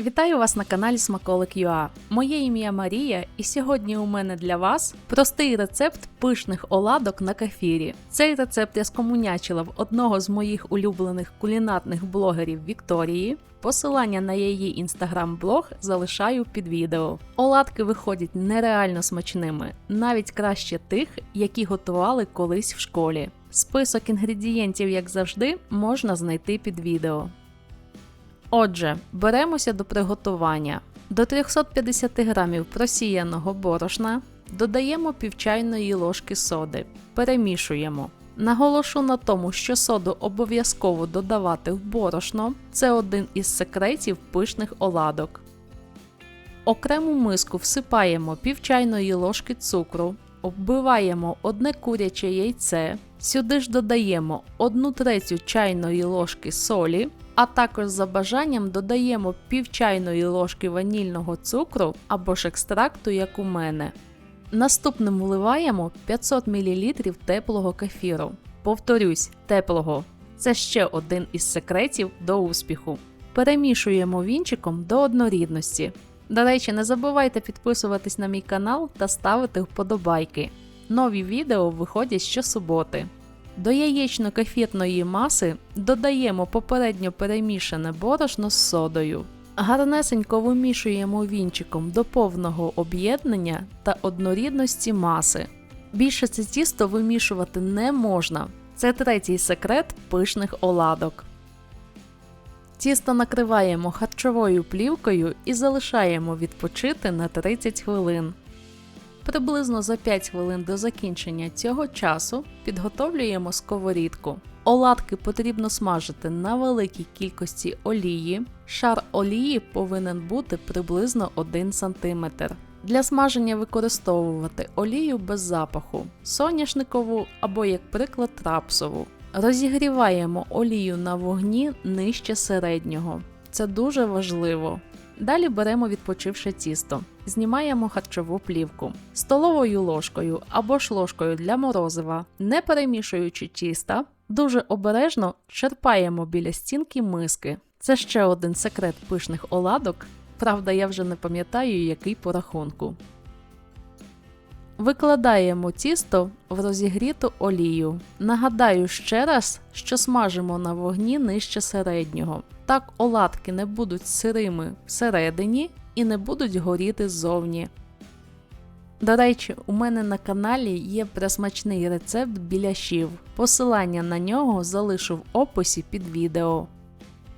Вітаю вас на каналі Смаколик UA. Моє ім'я Марія, і сьогодні у мене для вас простий рецепт пишних оладок на кефірі. Цей рецепт я скомунячила в одного з моїх улюблених кулінарних блогерів Вікторії. Посилання на її інстаграм-блог залишаю під відео. Оладки виходять нереально смачними, навіть краще тих, які готували колись в школі. Список інгредієнтів, як завжди, можна знайти під відео. Отже, беремося до приготування. До 350 г просіяного борошна додаємо півчайної ложки соди, перемішуємо. Наголошу на тому, що соду обов'язково додавати в борошно це один із секретів пишних оладок. Окрему миску всипаємо півчайної ложки цукру, оббиваємо одне куряче яйце, сюди ж додаємо 1 третю чайної ложки солі, а також за бажанням додаємо пів чайної ложки ванільного цукру або ж екстракту, як у мене. Наступним вливаємо 500 мл теплого кефіру. Повторюсь, теплого. Це ще один із секретів до успіху. Перемішуємо вінчиком до однорідності. До речі, не забувайте підписуватись на мій канал та ставити вподобайки. Нові відео виходять щосуботи. До яєчно-кефірної маси додаємо попередньо перемішане борошно з содою. Гарнесенько вимішуємо вінчиком до повного об'єднання та однорідності маси. Більше це тісто вимішувати не можна. Це третій секрет пишних оладок. Тісто накриваємо харчовою плівкою і залишаємо відпочити на 30 хвилин. Приблизно за 5 хвилин до закінчення цього часу підготовлюємо сковорідку. Оладки потрібно смажити на великій кількості олії. Шар олії повинен бути приблизно 1 см. Для смаження використовувати олію без запаху, соняшникову або, як приклад, рапсову. Розігріваємо олію на вогні нижче середнього. Це дуже важливо. Далі беремо відпочивше тісто, знімаємо харчову плівку столовою ложкою або ж ложкою для морозива, не перемішуючи тіста, дуже обережно черпаємо біля стінки миски. Це ще один секрет пишних оладок. Правда, я вже не пам'ятаю, який по рахунку. Викладаємо тісто в розігріту олію. Нагадаю ще раз, що смажимо на вогні нижче середнього. Так оладки не будуть сирими всередині і не будуть горіти ззовні. До речі, у мене на каналі є присмачний рецепт біляшів. Посилання на нього залишу в описі під відео.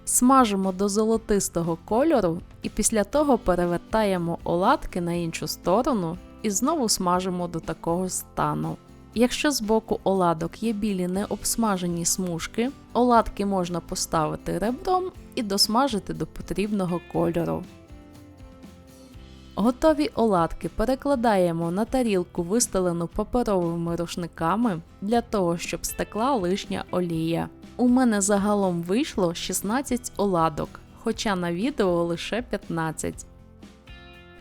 Смажимо до золотистого кольору і після того перевертаємо оладки на іншу сторону і знову смажимо до такого стану. Якщо з боку оладок є білі необсмажені смужки, оладки можна поставити ребром і досмажити до потрібного кольору. Готові оладки перекладаємо на тарілку, вистелену паперовими рушниками для того, щоб стекла лишня олія. У мене загалом вийшло 16 оладок, хоча на відео лише 15.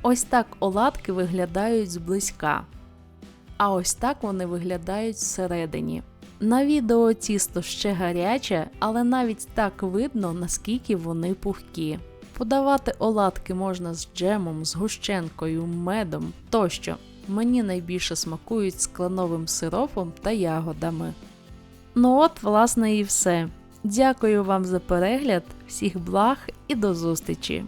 Ось так оладки виглядають зблизька. А ось так вони виглядають всередині. На відео тісто ще гаряче, але навіть так видно, наскільки вони пухкі. Подавати оладки можна з джемом, з гущенкою, медом тощо. Мені найбільше смакують з кленовим сиропом та ягодами. Ну от, власне, і все. Дякую вам за перегляд, всіх благ і до зустрічі!